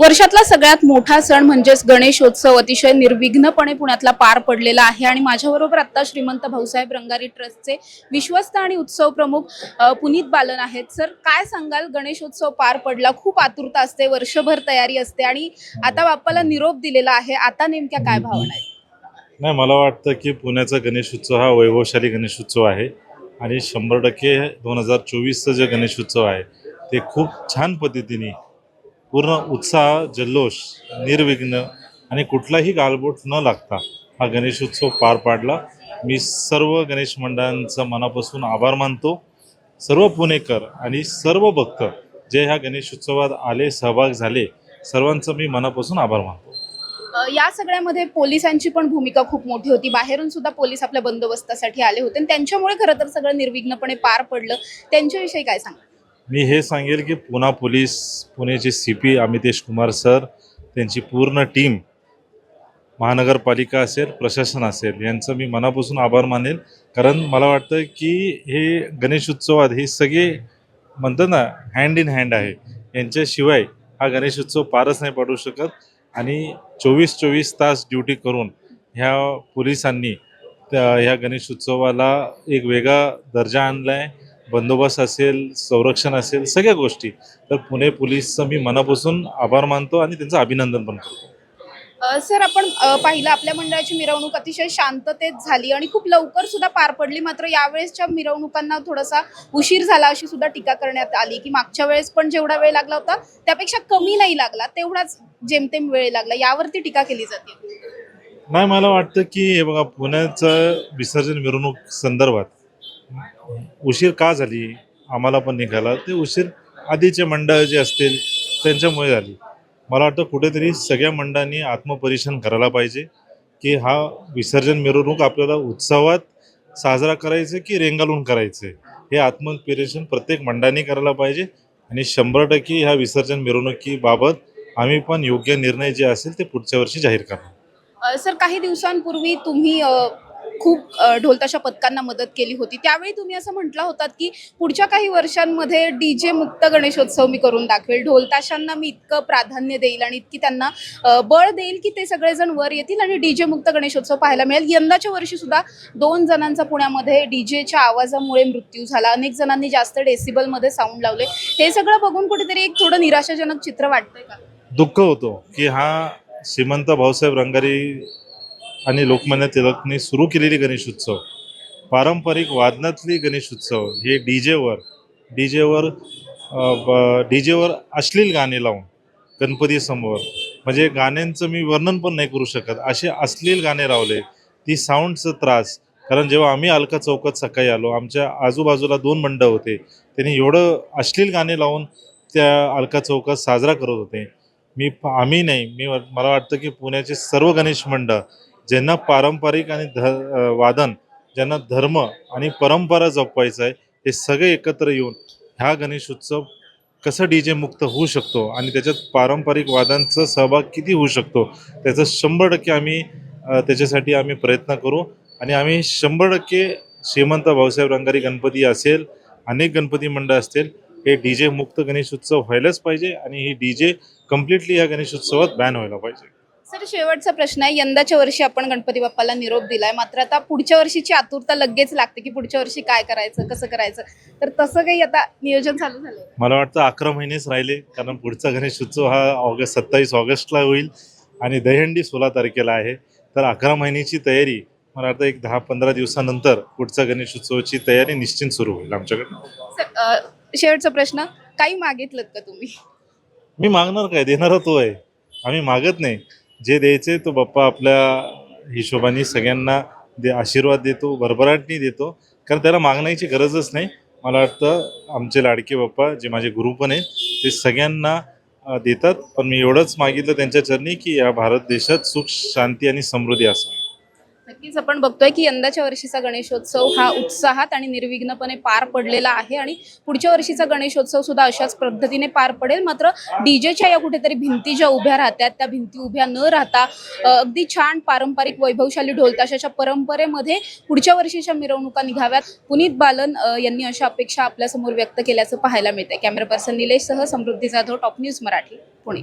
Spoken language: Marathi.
वर्षातला सगळ्यात मोठा सण म्हणजेच गणेशोत्सव अतिशय निर्विघ्नपणे पुण्यातला पार पडलेला आहे. आणि माझ्याबरोबर आता श्रीमंत भाऊसाहेब रंगारी ट्रस्टचे विश्वस्त आणि उत्सव प्रमुख पुनीत बालन आहेत. सर काय सांगाल? गणेशोत्सव पार पडला खूप आतुरता असते वर्षभर तयारी असते आणि आता बाप्पाला निरोप दिलेला आहे. आता नेमक्या काय भावना आहेत? नाही मला वाटतं की पुण्याचा गणेशोत्सव हा वैभवशाली गणेशोत्सव आहे. आणि शंभर टक्के दोन हजार चोवीसचा जे गणेशोत्सव आहे ते खूप छान पद्धतीने पूर्ण उत्साह जल्लोष निर्विघ्न आणि कुठलाही गालबोट न लागता हा गणेशोत्सव पार पाडला. मी सर्व गणेश मंडळांचा मनापासून आभार मानतो. सर्व पुणेकर आणि सर्व भक्त जे ह्या गणेशोत्सवात आले सहभाग झाले सर्वांचं मी मनापासून आभार मानतो. या सगळ्यामध्ये पोलिसांची पण भूमिका खूप मोठी होती. बाहेरून सुद्धा पोलीस आपल्या बंदोबस्तासाठी आले होते आणि त्यांच्यामुळे खरं तर सगळं निर्विघ्नपणे पार पडलं. त्यांच्याविषयी काय सांगा मी हे सांगेल की पुणा पोलीस पुण्याचे C P Amitesh Kumar sir त्यांची पूर्ण टीम महानगरपालिका असेल प्रशासन असेल यांचं मी मनापासून आभार मानेल. कारण मला वाटतं की हे गणेश उत्सवात हे सगळे म्हणतात ना हँड इन हँड आहे. यांच्याशिवाय हा गणेश उत्सव पारच नाही पाडू शकत. आणि चोवीस चोवीस तास ड्युटी करून ह्या पोलिसांनी त्या ह्या गणेश उत्सवाला एक वेगळा दर्जा आणला आहे बंदोबस्त असेल संरक्षण असेल सगळ्या गोष्टी. तर पुणे पोलीसचं मी मनापासून आभार मानतो आणि त्यांचं अभिनंदन पण करतो. सर आपण पाहिलं आपल्या मंडळाची मिरवणूक अतिशय शांततेत झाली आणि खूप लवकर सुद्धा पार पडली. मात्र यावेळेसच्या मिरवणुकांना थोडासा उशीर झाला अशी सुद्धा टीका करण्यात आली की मागच्या वेळेस पण जेवढा वेळ लागला होता त्यापेक्षा कमी नाही लागला. तेवढाच जेमतेम वेळ लागला. यावरती टीका केली जाते. नाही मला वाटतं की हे बघा पुण्याचं विसर्जन मिरवणूक संदर्भात उशीर का झाली? आम्हाला पण निघाला. ते उशीर आधीचे मंडळ जे असतील त्यांच्यामुळे झाली. मला वाटतं कुठेतरी सगळ्या मंडळांनी आत्मपरीक्षण करायला पाहिजे की हा विसर्जन मिरवणूक आपल्याला उत्सवात साजरा करायचं की रेंगाळून करायचं? हे आत्मपरीक्षण प्रत्येक मंडळाने करायला पाहिजे आणि शंभर टक्के ह्या विसर्जन मिरवणुकीबाबत आम्ही पण योग्य निर्णय जे असेल ते पुढच्या वर्षी जाहीर करणार. सर काही दिवसांपूर्वी तुम्ही खूप ढोलताशा पथकांना मदत केली होती. त्यावेळी तुम्ही असं म्हटलं होतात की पुढच्या काही वर्षांमध्ये डीजे मुक्त गणेशोत्सव मी करून दाखवेल. ढोलताशांना मी इतकं प्राधान्य देईल आणि इतकी त्यांना बळ देईल की ते सगळेजण वर येतील आणि डीजे मुक्त गणेशोत्सव पाहायला मिळेल. यंदाच्या वर्षी सुद्धा दोन जणांचा पुण्यामध्ये डीजेच्या आवाजामुळे मृत्यू झाला. अनेक जणांनी जास्त डेसिबलमध्ये साऊंड लावले. हे सगळं बघून कुठेतरी एक थोडं निराशाजनक चित्र वाटतंय का? दुःख होतो की हा श्रीमंत भाऊसाहेब रंगारी आणि लोकमान्य टिळकने सुरू केलेली गणेशोत्सव पारंपरिक वादनातली गणेशोत्सव हे डी जेवर डी जेवर डी जेवर अश्लील गाणे लावून गणपतीसमोर. म्हणजे गाण्यांचं मी वर्णन पण नाही करू शकत. असे अश्लील गाणे लावले ती साऊंडचं त्रास. कारण जेव्हा आम्ही अलका चौकात सकाळी आलो आमच्या आजूबाजूला दोन मंडळ होते. त्यांनी एवढं अश्लील गाणे लावून त्या अलका चौकात साजरा करत होते. मी आम्ही नाही. मी मला वाटतं की पुण्याचे सर्व गणेश मंडळ ज्यांना पारंपरिक आणि ध वादन ज्यांना धर्म आणि परंपरा जपवायचं आहे हे सगळे एकत्र येऊन ह्या गणेशोत्सव कसं डी जे मुक्त होऊ शकतो आणि त्याच्यात पारंपरिक वादांचा सहभाग किती होऊ शकतो त्याचं शंभर टक्के आम्ही त्याच्यासाठी आम्ही प्रयत्न करू. आणि आम्ही शंभर टक्के श्रीमंत भाऊसाहेब रंगारी गणपती असेल अनेक गणपती मंडळ असतील हे डी जे मुक्त गणेशोत्सव व्हायलाच पाहिजे आणि ही डी जे कम्प्लिटली या गणेशोत्सवात बॅन व्हायला पाहिजे. सर शेवटचा प्रश्न आहे यंदाच्या वर्षी आपण गणपती बाप्पाला निरोप दिलाय. मात्र आता पुढच्या वर्षीची आतुरता लगेच लागते की पुढच्या वर्षी काय करायचं कसं करायचं. तर तसं काही आता नियोजन चालू झालं मला वाटतं अकरा महिनेच राहिले कारण पुढचा गणेशोत्सव हा ऑगस्ट सत्तावीस ऑगस्टला होईल आणि दहीहंडी सोळा तारखेला आहे. तर अकरा महिन्याची तयारी मला वाटतं एक दहा पंधरा दिवसानंतर पुढचा गणेशोत्सवाची तयारी निश्चित सुरू होईल आमच्याकडे. शेवटचा प्रश्न काही मागितलं का तुम्ही? मी मागणार काय? देणारा तो आहे. आम्ही मागत नाही. जे द्यायचे तो बाप्पा आपल्या हिशोबाने सगळ्यांना दे आशीर्वाद देतो भरभराटनी देतो. कारण त्याला मागण्याची गरजच नाही. मला वाटतं आमचे लाडके बाप्पा जे माझे गुरु पण आहेत ते सगळ्यांना देतात. पण मी एवढंच मागितलं त्यांच्या चरणी की या भारत देशात सुख शांती आणि समृद्धी असावी. नक्कीच आपण बघतोय की यंदाच्या वर्षीचा गणेशोत्सव हा उत्साहात आणि निर्विघ्नपणे पार पडलेला आहे आणि पुढच्या वर्षीचा गणेशोत्सव सुद्धा अशाच पद्धतीने पार पडेल. मात्र डीजेच्या या कुठेतरी भिंती ज्या उभ्या राहतात. त्या भिंती उभ्या न राहता अगदी छान पारंपरिक वैभवशाली ढोलताशाच्या परंपरेमध्ये पुढच्या वर्षीच्या मिरवणुका निघाव्यात. पुनीत बालन यांनी अशा अपेक्षा आपल्यासमोर व्यक्त केल्याचं पाहायला मिळतंय. कॅमेरा पर्सन निलेश सह समृद्धी जाधव टॉप न्यूज मराठी पुणे.